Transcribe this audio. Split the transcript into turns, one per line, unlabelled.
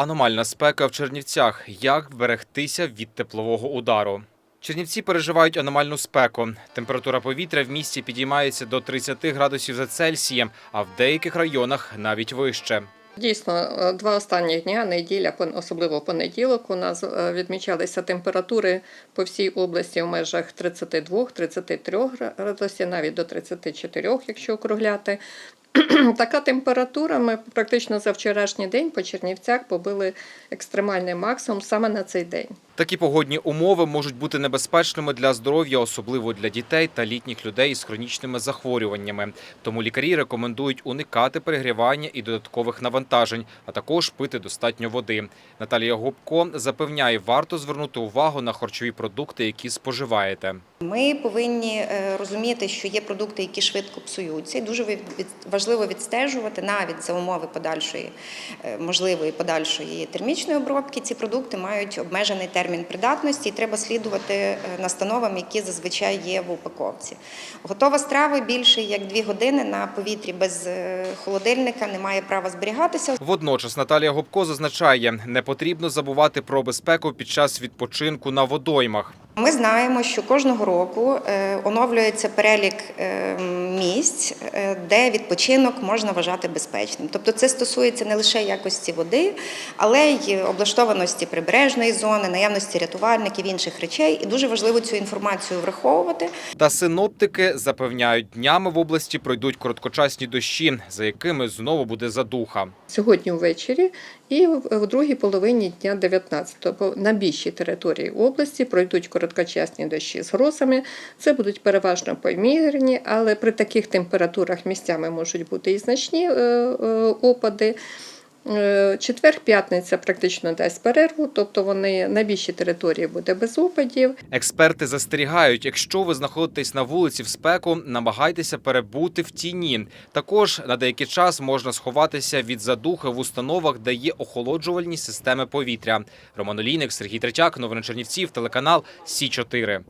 Аномальна спека в Чернівцях. Як вберегтися від теплового удару? Чернівці переживають аномальну спеку. Температура повітря в місті підіймається до 30 градусів за Цельсієм, а в деяких районах навіть вище.
Дійсно, е, два останні дня, неділя, особливо понеділок, у нас е, відмічалися температури по всій області в межах 32-33 градусів, навіть до 34, якщо округляти. Така температура. Ми практично за вчорашній день по Чернівцях побили екстремальний максимум саме на цей день.
Такі погодні умови можуть бути небезпечними для здоров'я, особливо для дітей та літніх людей з хронічними захворюваннями. Тому лікарі рекомендують уникати перегрівання і додаткових навантажень, а також пити достатньо води. Наталія Губко запевняє, варто звернути увагу на харчові продукти, які споживаєте.
Ми повинні е, розуміти, що є продукти, які швидко псуються, і дуже важливо відстежувати навіть за умови подальшої е, можливої подальшої термічної обробки. Ці продукти мають обмежений термін придатності, і треба слідувати е, настановам, які зазвичай є в упаковці. Готова страва більше як дві години на повітрі без холодильника не має права зберігатися.
Водночас Наталія Губко зазначає, не потрібно забувати про безпеку під час відпочинку на водоймах.
Ми знаємо, що кожного року е, оновлюється перелік е, місць, е, де відпочинок можна вважати безпечним. Тобто це стосується не лише якості води, але й облаштованості прибережної зони, наявності рятувальників інших речей. І дуже важливо цю інформацію враховувати.
Та синоптики запевняють, днями в області пройдуть короткочасні дощі, за якими знову буде задуха.
Сьогодні ввечері і в в другій половині дня 19-го на більшій території області пройдуть короткочасні дощі з грозами. Це будуть переважно помірні, але при таких температурах місцями можуть бути і значні е, е, опади. Е, Четвер-п'ятниця практично дасть перерву, тобто вони на більшій території буде без опадів.
Експерти застерігають, якщо ви знаходитесь на вулиці в спеку, намагайтеся перебути в тіні. Також на деякий час можна сховатися від задухи в установах, де є охолоджувальні системи повітря. Роман Олійник, Сергій Третяк, новини Чернівців, телеканал Сі 4